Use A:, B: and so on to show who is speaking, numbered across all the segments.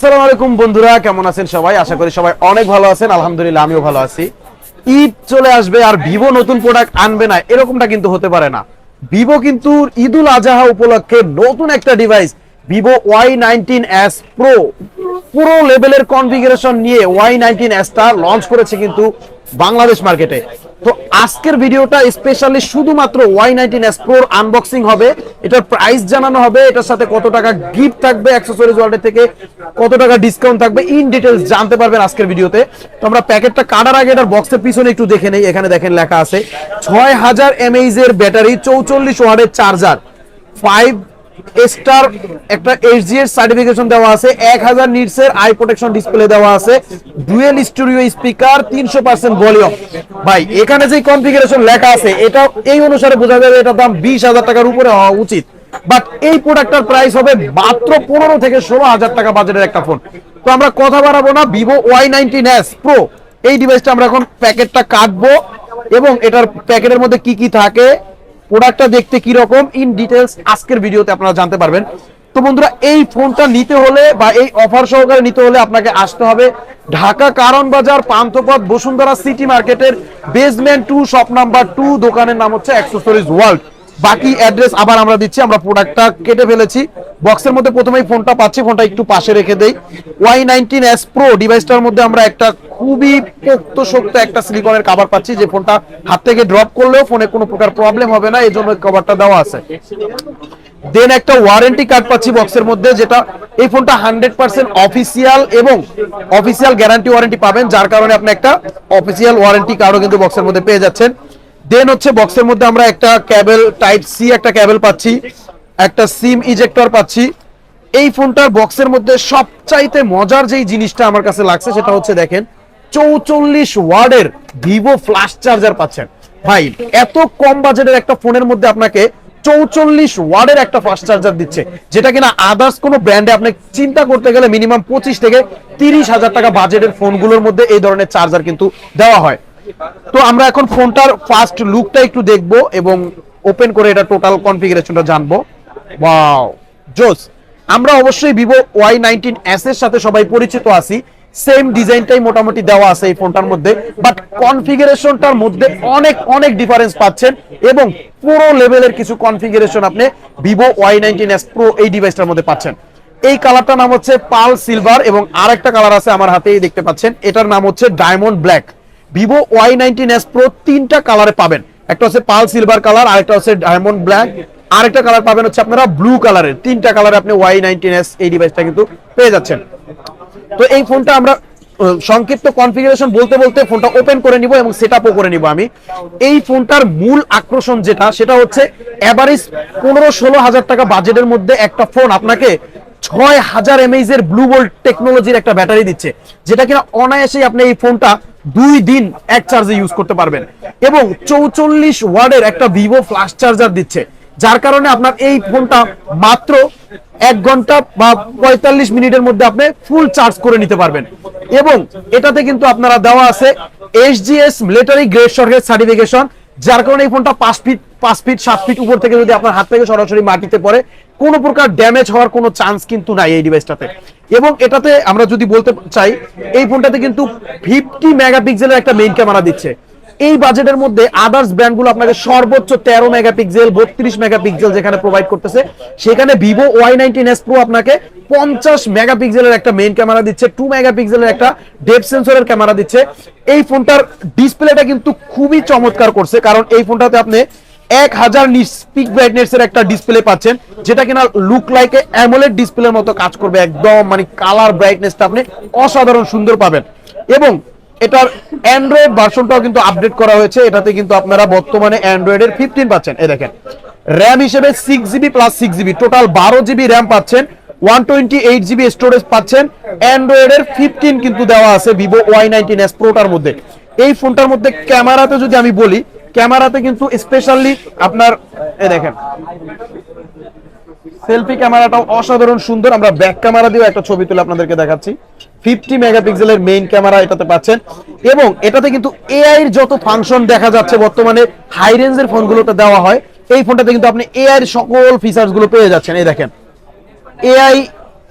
A: আসসালামু আলাইকুম বন্ধুরা, কেমন আছেন সবাই? আশা করি সবাই অনেক ভালো আছেন। আলহামদুলিল্লাহ, আমিও ভালো আছি। ঈদ চলে আসবে আর ভিভো নতুন প্রোডাক্ট আনবে না, এরকমটা কিন্তু হতে পারে না। ভিভো কিন্তু ঈদুল আজহা উপলক্ষে নতুন একটা device Vivo Y nineteen S pro পুরো লেভেলের কনফিগারেশন নিয়ে ওয়াই নাইনটিন এসটা লঞ্চ করেছে কিন্তু বাংলাদেশ মার্কেটে তো আজকের ভিডিওটা স্পেশালি শুধুমাত্র ওয়াই নাইনটিন এস প্রোর আনবক্সিং হবে। এটার প্রাইস জানানো হবে। এটার সাথে কত টাকা গিফট থাকবে অ্যাক্সেসরিজ ওয়ার্ল্ড থেকে, কত টাকা ডিসকাউন্ট থাকবে ইন ডিটেলস জানতে পারবেন আজকের ভিডিওতে তো আমরা প্যাকেটটা কাটার আগে এটার বক্সের পিছনে একটু দেখে নেই। এখানে দেখেন লেখা আছে, ছয় হাজার এমএইচ এর ব্যাটারি চৌচল্লিশ ওয়ার্ডের চার্জার ফাইভ স্টার একটা এইচডিএস সার্টিফিকেশন দেওয়া আছে, এক এর আই প্রোটেকশন ডিসপ্লে দেওয়া আছে ডুয়েল স্টুডিও স্পিকার তিনশো পার্সেন্ট ভলিউম ভাই, এখানে যে কনফিগারেশন লেখা আছে এটা এই অনুসারে বোঝা যাবে দাম বিশ হাজার টাকার উপরে হওয়া উচিত। বাট এই প্রোডাক্টটার প্রাইস হবে মাত্র পনেরো থেকে ষোলো হাজার টাকা বাজেটের একটা ফোন তো আমরা কথা বাড়াবো না ভিভো ওয়াই নাইনটিন প্রো এই ডিভাইসটা আমরা এখন প্যাকেটটা কাটবো এবং এটার প্যাকেটের মধ্যে কি কি থাকে প্রোডাক্টটা দেখতে কি রকম ইন ডিটেলস আজকের ভিডিওতে আপনারা জানতে পারবেন। তো বন্ধুরা, এই ফোনটা নিতে হলে বা এই অফার সহকারে নিতে হলে আপনাকে আসতে হবে ঢাকা কারণ বাজার, পান্থপথ, বসুন্ধরা সিটি মার্কেটের basement two shop number two দোকানের নাম হচ্ছে অ্যাক্সেসরিজ ওয়ার্ল্ড বাকি অ্যাড্রেস আবার আমরা দিচ্ছি, আমরা প্রোডাক্টটা কেটে ফেলেছি। বক্সের মধ্যে প্রথমেই ফোনটা পাচ্ছি ফোনটা একটু পাশে রেখে দেই। ওয়াই নাইনটিন এস প্রো ডিভাইসটার মধ্যে আমরা একটা খুবই পোক্ত শক্ত একটা সিলিকনের কাভার পাচ্ছি, যে ফোনটা হাত থেকে ড্রপ করলেও ফোনে কোনো প্রকার প্রবলেম হবে না এই জন্য কভারটা দেওয়া আছে। দেন একটা ওয়ারেন্টি কার্ড পাচ্ছি বক্সের মধ্যে, যেটা এই ফোনটা হান্ড্রেড পার্সেন্ট অফিসিয়াল এবং অফিসিয়াল গ্যারান্টি ওয়ারেন্টি পাবেন, যার কারণে আপনি একটা অফিসিয়াল ওয়ারেন্টি কার্ডও কিন্তু বক্সের মধ্যে পেয়ে যাচ্ছেন। দেন হচ্ছে বক্সের মধ্যে আমরা একটা ক্যাবেল টাইপ সি একটা ক্যাবেল পাচ্ছি, একটা সিম ইজেক্টর পাচ্ছি। এই ফোনটার বক্সের মধ্যে সবচাইতে মজার যেই জিনিসটা আমার কাছে লাগছে সেটা হচ্ছে দেখেন, চৌচল্লিশ ওয়ার্ডের ভিভো ফ্ল্যাশ চার্জার পাচ্ছেন। ভাই, এত কম বাজেটের একটা ফোনের মধ্যে আপনাকে চৌচল্লিশ ওয়ার্ডের একটা ফাস্ট চার্জার দিচ্ছে, যেটা কিনা আদার্স কোনো ব্র্যান্ডে আপনি চিন্তা করতে গেলে মিনিমাম পঁচিশ থেকে তিরিশ হাজার টাকা বাজেটের ফোনগুলোর মধ্যে এই ধরনের চার্জার কিন্তু দেওয়া হয়। তো আমরা এখন ফোনটার ফার্স্ট লুকটা একটু দেখব এবং ওপেন করে এটা টোটাল কনফিগারেশনটা জানব। ওয়াও জোস আমরা অবশ্যই ভিভো ওয়াই নাইনটিন এস এর সাথে সবাই পরিচিত আছি। সেম ডিজাইনটাই মোটামুটি দেওয়া আছে এই ফোনটার মধ্যে। বাট কনফিগারেশনটার মধ্যে অনেক অনেক ডিফারেন্স পাচ্ছেন এবং পুরো লেভেলের কিছু কনফিগারেশন আপনি Vivo Y nineteen S pro এই ডিভাইসটার মধ্যে পাচ্ছেন। এই কালারটার নাম হচ্ছে পাল সিলভার এবং আরেকটা কালার আছে আমার হাতেই দেখতে পাচ্ছেন। এটার নাম হচ্ছে diamond black Vivo Y nineteen S pro তিনটা কালারে পাবেন। একটা হচ্ছে পাল সিলভার কালার আরেকটা হচ্ছে ডায়মন্ড ব্ল্যাক আরেকটা কালার পাবেন হচ্ছে আপনারা ব্লু কালারের তিনটা কালারে আপনি ওয়াই নাইনটিন এস এই ডিভাইসটা কিন্তু পেয়ে যাচ্ছেন। তো এই ফোনটা আমরা সংক্ষিপ্ত কনফিগারেশন বলতে বলতে ফোনটা ওপেন করে নিব এবং সেট আপও করে নিব আমি। এই ফোনটার মূল আকর্ষণ যেটা, সেটা হচ্ছে এভারেজ পনেরো ষোলো হাজার টাকা বাজেটের মধ্যে একটা ফোন আপনাকে ছয় হাজার এমএইচ এর ব্লু বোল্ট টেকনোলজির একটা ব্যাটারি দিচ্ছে, যেটা কিনা অনায়াসেই আপনি এই ফোনটা দুই দিন এক চার্জে ইউজ করতে পারবেন। এবং চৌচল্লিশ ওয়ার্ডের একটা ভিভো ফ্লাশ চার্জার দিচ্ছে, যার কারণে আপনার এই ফোনটা মাত্র এক ঘণ্টা বা পঁয়তাল্লিশ মিনিটের মধ্যে আপনি ফুল চার্জ করে নিতে পারবেন। এবং এটাতে কিন্তু আপনারা দেওয়া আছে এইচজিএস মিলিটারি গ্রেড সার্টিফিকেশন যার কারণে এই ফোনটা পাঁচ ফিট পাঁচ ফিট সাত ফিট উপর থেকে যদি আপনার হাত থেকে সরাসরি মাটিতে পড়ে, কোনো প্রকার ড্যামেজ হওয়ার কোনো চান্স কিন্তু নাই এই ডিভাইসটাতে এবং এটাতে আমরা যদি বলতে চাই, এই ফোনটাতে কিন্তু ফিফটি মেগাপিক্সেলের একটা মেইন ক্যামেরা দিচ্ছে। এই বাজেটের মধ্যে আদার্স ব্র্যান্ডগুলো আপনাকে সর্বোচ্চ তেরো মেগাপিক্সেল বত্রিশ মেগাপিক্সেল যেখানে প্রোভাইড করতেছে, সেখানে Vivo Y nineteen S pro আপনাকে পঞ্চাশ মেগাপিক্সেলের একটা মেইন ক্যামেরা দিচ্ছে টু মেগাপিক্সেলের একটা ডেপ সেন্সরের ক্যামেরা দিচ্ছে। এই ফোনটার ডিসপ্লেটা কিন্তু খুবই চমৎকার করছে, কারণ এই ফোনটাতে আপনি এক হাজার স্পিক ব্রাইটনেস এর একটা ডিসপ্লে পাচ্ছেন, যেটা কিনা লুক লাইক অ্যামোলেড ডিসপ্লের মতো কাজ করবে, একদম মানে কালার ব্রাইটনেসটা আপনি অসাধারণ সুন্দর পাবেন। এবং এটার অ্যান্ড্রয়েড ভার্সনটাও কিন্তু আপডেট করা হয়েছে। এটাতে কিন্তু আপনারা বর্তমানে অ্যান্ড্রয়েডের ফিফটিন পাচ্ছেন। এই দেখেন র্যাম হিসেবে six GB plus six GB total বারো জিবি র্যাম পাচ্ছেন one twenty eight GB storage পাচ্ছেন। অ্যান্ড্রয়েডের ফিফটিন কিন্তু দেওয়া আছে ভিভো ওয়াই নাইনটিন এস প্রোটার মধ্যে। এই ফোনটার মধ্যে ক্যামেরাতে যদি আমি বলি, ক্যামেরাতে কিন্তু স্পেশালি আপনার এ দেখেন সেলফি ক্যামেরাটাও অসাধারণ সুন্দর। আমরা ব্যাক ক্যামেরা দিয়েও একটা ছবি তুলে আপনাদেরকে দেখাচ্ছি। ফিফটি মেগাপিক্সেলের মেইন ক্যামেরা এটাতে পাচ্ছেন। এবং এটাতে কিন্তু এআই এর যত ফাংশন দেখা যাচ্ছে বর্তমানে হাই রেঞ্জের ফোনগুলোতে দেওয়া হয়। এই ফোনটাতে কিন্তু আপনি এআই এর সকল ফিচার্সগুলো পেয়ে যাচ্ছেন। এই দেখেন। এআই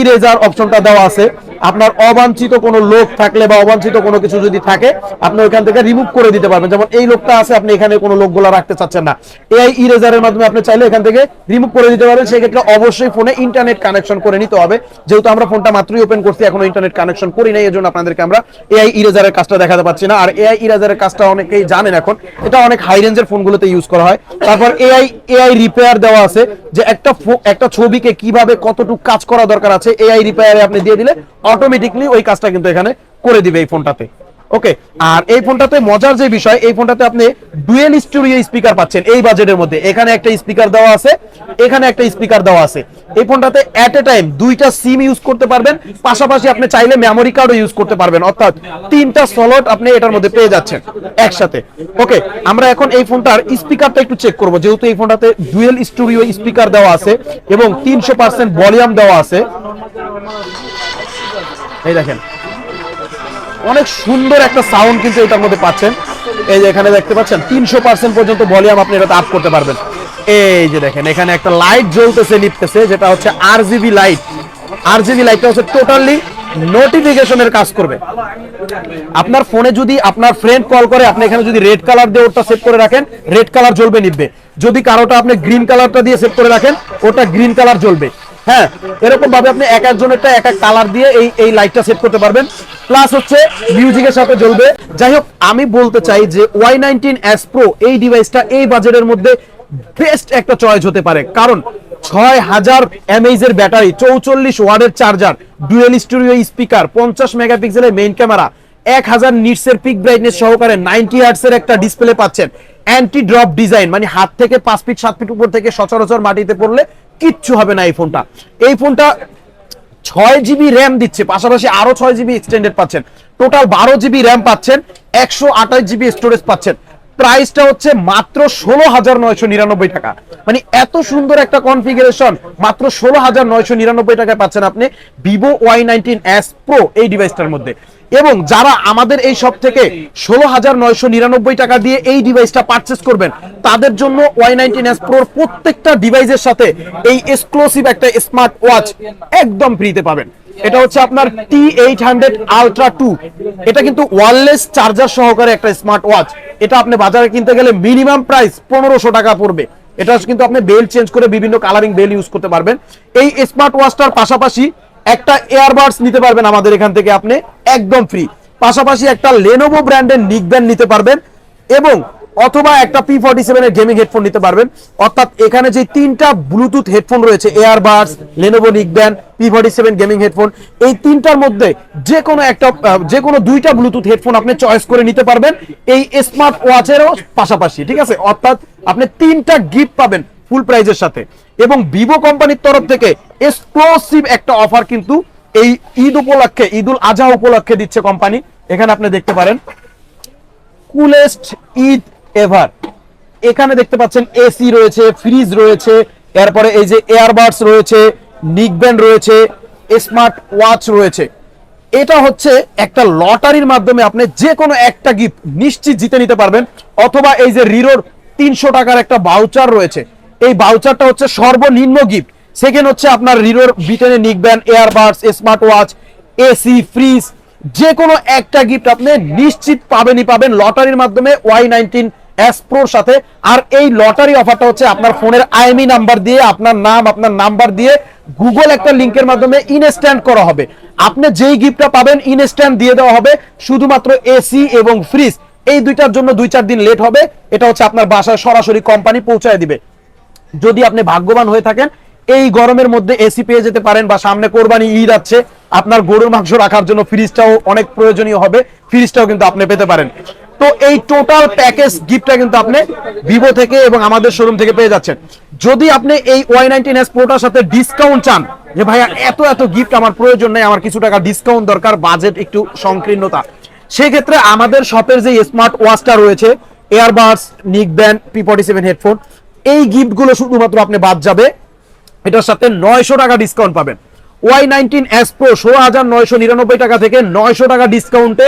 A: ইরেজার অপশনটা দেওয়া আছে। আপনার অবাঞ্ছিত কোনো লোক থাকলে বা অবাঞ্ছিত কোনো কিছু যদি থাকে, আপনি ওইখান থেকে রিমুভ করে দিতে পারবেন। যেমন এই লোকটা আছে, আপনি এখানে কোনো লোকগুলো রাখতে চাচ্ছেন না। এআই ইরেজারের মাধ্যমে আপনি চাইলে এখান থেকে রিমুভ করে দিতে পারবেন সেক্ষেত্রে অবশ্যই ফোনে ইন্টারনেট কানেকশন করে নিতে হবে। যেহেতু আমরা ফোনটা মাত্রই ওপেন করছি, এখনও ইন্টারনেট কানেকশন করি নাই, এজন্য আপনাদেরকে আমরা এআই ইরেজারের কাজটা দেখাতে পাচ্ছি না। আর এআই ইরেজারের কাজটা অনেকেই জানেন এখন, এটা অনেক হাই রেঞ্জের ফোনগুলোতে ইউজ করা হয়। তারপর এআই এআই রিপেয়ার দেওয়া আছে যে একটা একটা ছবিকে কীভাবে কতটুকু কাজ করা দরকার আছে এআই রিপেয়ারে আপনি দিয়ে দিলে অটোমেটিকলি ওই কাজটা কিন্তু এখানে করে দিবে এই ফোনটাতে। ওকে আর এই ফোনটাতে মজার যে বিষয়, এই ফোনটাতে আপনি ডুয়েল স্টুডিও স্পিকার পাচ্ছেন এই বাজেটের মধ্যে। এখানে একটা স্পিকার দেওয়া আছে, এখানে একটা স্পিকার দেওয়া আছে। এই ফোনটাতে এট এ টাইম দুইটা সিম ইউজ করতে পারবেন, পাশাপাশি আপনি চাইলে মেমোরি কার্ডও ইউজ করতে পারবেন। অর্থাৎ তিনটা স্লট আপনি এটার মধ্যে পেয়ে যাচ্ছেন একসাথে। ওকে আমরা এখন এই ফোনটার স্পিকারটা একটু চেক করব। যেহেতু এই ফোনটাতে ডুয়েল স্টুডিও স্পিকার দেওয়া আছে এবং তিনশো পার্সেন্ট ভলিউম দেওয়া আছে। এই দেখেন অনেক সুন্দর একটা সাউন্ড কিন্তু এটার মধ্যে পাচ্ছেন। এই যে এখানে দেখতে পাচ্ছেন, তিনশো পার্সেন্ট পর্যন্ত ভলিউম আপনি এটাতে আপ করতে পারবেন। এই যে দেখেন, এখানে একটা লাইট জ্বলতেছে নিপতেছে যেটা হচ্ছে R GB light R GB লাইটটা হচ্ছে টোটালি নোটিফিকেশনের কাজ করবে। আপনার ফোনে যদি আপনার ফ্রেন্ড কল করে, আপনি এখানে যদি রেড কালার দিয়ে ওটা সেভ করে রাখেন রেড কালার জ্বলবে নিবে যদি কারোটা আপনি গ্রিন কালারটা দিয়ে সেভ করে রাখেন, ওটা গ্রিন কালার জ্বলবে। হ্যাঁ এরকম ভাবে আপনি এক একজনেরটা এক এক কালার দিয়ে এই এই লাইটটা সেট করতে পারবেন। প্লাস হচ্ছে মিউজিকের সাথে জ্বলবে। যাই হোক, আমি বলতে চাই যে ওয়াই নাইনটিন এস প্রো এই ডিভাইসটা এই বাজেটের মধ্যে বেস্ট একটা চয়েস হতে পারে। কারণ ছয় হাজার এমএইচ এর ব্যাটারি, চৌচল্লিশ ওয়ার্ডের চার্জার ডুয়েল স্টুডিও স্পিকার পঞ্চাশ মেগাপিক্সেলের মেইন ক্যামেরা এক হাজার নিটসের পিক ব্রাইটনেস সহকারে নাইনটি হার্টসের একটা ডিসপ্লে পাচ্ছেন। অ্যান্টি ড্রপ ডিজাইন মানে হাত থেকে পাঁচ ফিট সাত ফিট উপর থেকে সচরাচর মাটিতে পড়লে কিচ্ছু হবে না এই ফোনটা। এই ফোনটা ছয় জিবি র্যাম দিচ্ছে, পাশাপাশি আরও ছয় জিবি এক্সটেন্ডেড পাচ্ছেন। টোটাল বারো জিবি র্যাম পাচ্ছেন, একশো আঠাশ জিবি স্টোরেজ পাচ্ছেন। প্রাইসটা হচ্ছে মাত্র ষোলো হাজার নয়শো নিরানব্বই টাকা। মানে এত সুন্দর একটা কনফিগারেশন, মাত্র ষোলো হাজার নয়শো নিরানব্বই টাকায় পাচ্ছেন আপনি Vivo Y nineteen S pro এই ডিভাইসটার মধ্যে। এবং যারা আমাদের এই সব থেকে ষোলো হাজার নয়শো নিরানব্বই টাকা দিয়ে এই ডিভাইসটা পারচেস করবেন, তাদের জন্য ওয়াই নাইনটিন এস প্রোর প্রত্যেকটা ডিভাইসের সাথে এই এক্সক্লুসিভ একটা স্মার্ট ওয়াচ একদম ফ্রিতে পাবেন। এটা হচ্ছে আপনার T eight hundred ultra two এটা কিন্তু ওয়ারলেস চার্জার সহকারে একটা স্মার্ট ওয়াচ এটা আপনি বাজারে কিনতে গেলে মিনিমাম প্রাইস পনেরোশো টাকা পড়বে। এটা কিন্তু আপনি বেল চেঞ্জ করে বিভিন্ন কালারিং বেল ইউজ করতে পারবেন। এই স্মার্ট ওয়াচটার পাশাপাশি একটা এয়ারবাডস নিতে পারবেন আমাদের এখান থেকে আপনি, একদম ফ্রি পাশাপাশি একটা লেনোভো ব্র্যান্ডের নিক ব্যান্ড নিতে পারবেন এবং অথবা একটা পি ফর্টি সেভেনের গেমিং হেডফোন নিতে পারবেন। অর্থাৎ এখানে যে তিনটা ব্লুটুথ হেডফোন রয়েছে air earbuds Lenovo neck band P forty seven gaming headphone এই তিনটার মধ্যে যে কোনো একটা যে কোনো দুইটা ব্লুটুথ হেডফোন আপনি চয়েস করে নিতে পারবেন। এই স্মার্ট ওয়াচেরও পাশাপাশি, ঠিক আছে? অর্থাৎ আপনি তিনটা গিফট পাবেন ফুল প্রাইজের সাথে। এবং ভিভো কোম্পানির তরফ থেকে এক্সক্লুসিভ একটা অফার কিন্তু এই ঈদ উপলক্ষে ঈদুল আজহা উপলক্ষে দিচ্ছে কোম্পানি এখানে আপনি দেখতে পারেন কুলেস্ট ঈদ এভার এখানে দেখতে পাচ্ছেন এসি রয়েছে ফ্রিজ রয়েছে, এরপরে এই যে এয়ারবাডস রয়েছে নিকব্যান্ড রয়েছে স্মার্ট ওয়াচ রয়েছে। এটা হচ্ছে একটা লটারির মাধ্যমে আপনি যে কোনো একটা গিফট নিশ্চিত জিতে নিতে পারবেন, অথবা এই যে রিরোর তিনশো টাকার একটা বাউচার রয়েছে। এই বাউচারটা হচ্ছে সর্বনিম্ন গিফট সেকেন্ড হচ্ছে আপনার রিরোর ব্রিটেনের neckband earbuds smart watch AC fridge যে কোনো একটা গিফট আপনি নিশ্চিত পাবেনই পাবেন লটারির মাধ্যমে ওয়াই নাইনটিন এস প্রোর সাথে। আর এই লটারি অফারটা হচ্ছে আপনার ফোনের আইএমই নাম্বার দিয়ে, আপনার নাম, আপনার নাম্বার দিয়ে গুগল একটা লিংকের মাধ্যমে ইনস্ট্যান্ট করা হবে। আপনি যেই গিফটটা পাবেন ইনস্ট্যান্ট দিয়ে দেওয়া হবে। শুধুমাত্র এসি এবং ফ্রিজ এই দুইটার জন্য দুই চার দিন লেট হবে। এটা হচ্ছে আপনার বাসায় সরাসরি কোম্পানি পৌঁছায় দিবে। যদি আপনি ভাগ্যবান হয়ে থাকেন, এই গরমের মধ্যে এসি পেয়ে যেতে পারেন বা সামনে কোরবানি ঈদ আছে, আপনার গরুর মাংস রাখার জন্য ফ্রিজটাও অনেক প্রয়োজনীয় হবে। ফ্রিজটাও কিন্তু আপনি পেতে পারেন। তো এই টোটাল প্যাকেজ গিফটটা কিন্তু আপনি ভিভো থেকে এবং আমাদের শোরুম থেকে পেয়ে যাচ্ছেন। যদি আপনি এই ওয়াই নাইনটিন এস প্রোটার সাথে ডিসকাউন্ট চান, যে ভাইয়া এত এত গিফট আমার প্রয়োজন নেই, আমার কিছু টাকা ডিসকাউন্ট দরকার বাজেট একটু সংকীর্ণতা। সেক্ষেত্রে আমাদের শপের যে স্মার্ট ওয়াচটা রয়েছে earbuds neck band P forty seven headphone এই গিফটগুলো শুধুমাত্র আপনি বাদ যাবে। এটার সাথে নয়শো টাকা ডিসকাউন্ট পাবেন। ওয়াই নাইনটিন এস প্রো ষোলো হাজার নয়শো নিরানব্বই টাকা থেকে নয়শো টাকা ডিসকাউন্টে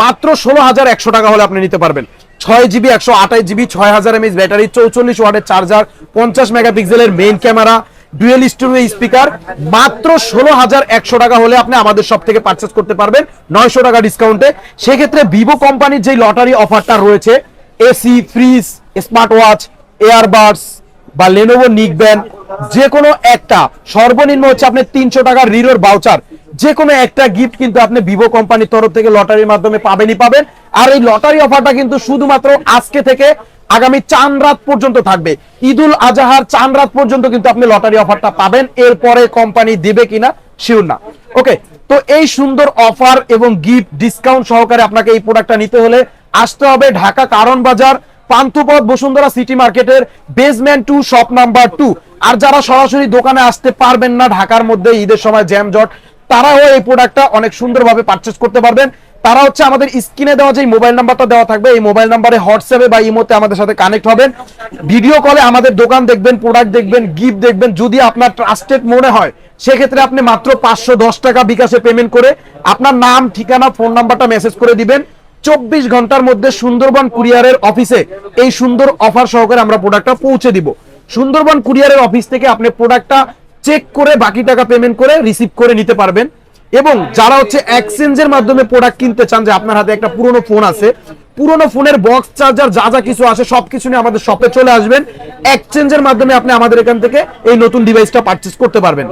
A: মাত্র ষোলো হাজার একশো টাকা হলে আপনি নিতে পারবেন। ছয় জিবি, একশো আঠাশ জিবি, ছয় হাজার এমএস ব্যাটারি, চৌচল্লিশ ওয়াটের চার্জার পঞ্চাশ মেগাপিক্সেলের main camera dual stereo speaker মাত্র ষোলো হাজার একশো টাকা হলে আপনি আমাদের সব থেকে পারচেস করতে পারবেন নয়শো টাকা ডিসকাউন্টে সেক্ষেত্রে ভিভো কোম্পানির যে লটারি অফারটা রয়েছে AC fridge smart watch earbuds বা লেনোভো নিক ব্যান্ড যে কোনো একটা, সর্বনিম্ন হচ্ছে আপনি তিনশো টাকার রিরোর বাউচার যে কোনো একটা গিফট কিন্তু আপনি ভিভো কোম্পানির তরফ থেকে লটারির মাধ্যমে পাবেনই পাবেন। আর এই লটারি অফারটা কিন্তু শুধুমাত্র আজকে থেকে আগামী চান রাত পর্যন্ত থাকবে। ঈদুল আজাহার চান রাত পর্যন্ত কিন্তু আপনি লটারি অফারটা পাবেন। এরপরে কোম্পানি দিবে কিনা শিওর না। ওকে তো এই সুন্দর অফার এবং গিফট ডিসকাউন্ট সহকারে আপনাকে এই প্রোডাক্টটা নিতে হলে আসতে হবে ঢাকা কারণ বাজার। পান্থপথ বসুন্ধরা সিটি মার্কেটের basement two shop number two আর যারা সরাসরি দোকানে আসতে পারবেন না ঢাকার মধ্যে ঈদের সময় জ্যাম জট তারাও এই প্রোডাক্টটা অনেক সুন্দরভাবে পারচেস করতে পারবেন। তারা হচ্ছে আমাদের স্ক্রিনে দেওয়া যে মোবাইল নাম্বারটা দেওয়া থাকবে, এই মোবাইল নাম্বারে হোয়াটসঅ্যাপে বা ইমোতে আমাদের সাথে কানেক্ট হবেন। ভিডিও কলে আমাদের দোকান দেখবেন প্রোডাক্ট দেখবেন গিফট দেখবেন। যদি আপনার ট্রাস্টেড মনে হয়, সেক্ষেত্রে আপনি মাত্র পাঁচশো দশ টাকা বিকাশে পেমেন্ট করে আপনার নাম, ঠিকানা ফোন নাম্বারটা মেসেজ করে দিবেন। চব্বিশ ঘণ্টার মধ্যে সুন্দরবন কুরিয়ারের অফিসে এই সুন্দর অফার সহকারে আমরা প্রোডাক্টটা পৌঁছে দিব। সুন্দরবন কুরিয়ারের অফিস থেকে আপনি প্রোডাক্টটা চেক করে বাকি টাকা পেমেন্ট করে রিসিভ করে নিতে পারবেন। এবং যারা হচ্ছে এক্সচেঞ্জের মাধ্যমে প্রোডাক্ট কিনতে চান, যে আপনার হাতে একটা পুরনো ফোন আছে, পুরনো ফোনের বক্স চার্জার যা যা কিছু আছে, সবকিছু নিয়ে আমাদের শপে চলে আসবেন। এক্সচেঞ্জের মাধ্যমে আপনি আমাদের এখান থেকে এই নতুন ডিভাইসটা পারচেস করতে পারবেন।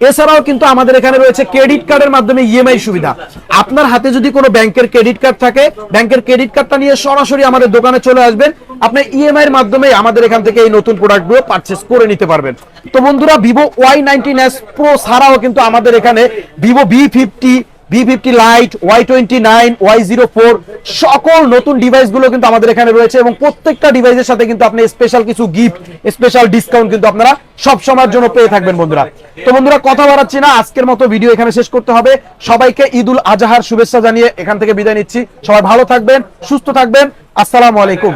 A: এছাড়াও কিন্তু আমাদের এখানে রয়েছে ক্রেডিট কার্ডের মাধ্যমে ইএমআই সুবিধা। আপনার হাতে যদি কোনো ব্যাংকের ক্রেডিট কার্ড থাকে, ব্যাংকের ক্রেডিট কার্ডটা নিয়ে সরাসরি আমাদের দোকানে চলে আসবেন। আপনি ইএমআই এর মাধ্যমে আমাদের এখান থেকে এই নতুন প্রোডাক্টগুলো পারচেস করে নিতে পারবেন। তো বন্ধুরা Vivo Y nineteen S pro ছাড়াও কিন্তু আমাদের এখানে Vivo V fifty V fifty lite Y twenty nine Y zero four সকল নতুন ডিভাইসগুলো কিন্তু আমাদের এখানে রয়েছে এবং প্রত্যেকটা ডিভাইসের সাথে কিন্তু আপনি স্পেশাল কিছু গিফট স্পেশাল ডিসকাউন্ট কিন্তু আপনারা সব সময়ের জন্য পেয়ে থাকবেন বন্ধুরা। তো বন্ধুরা, কথা বাড়াচ্ছি না, আজকের মতো ভিডিও এখানে শেষ করতে হবে। সবাইকে ঈদুল আজহার শুভেচ্ছা জানিয়ে এখান থেকে বিদায় নিচ্ছি। সবাই ভালো থাকবেন, সুস্থ থাকবেন। আসসালামু আলাইকুম।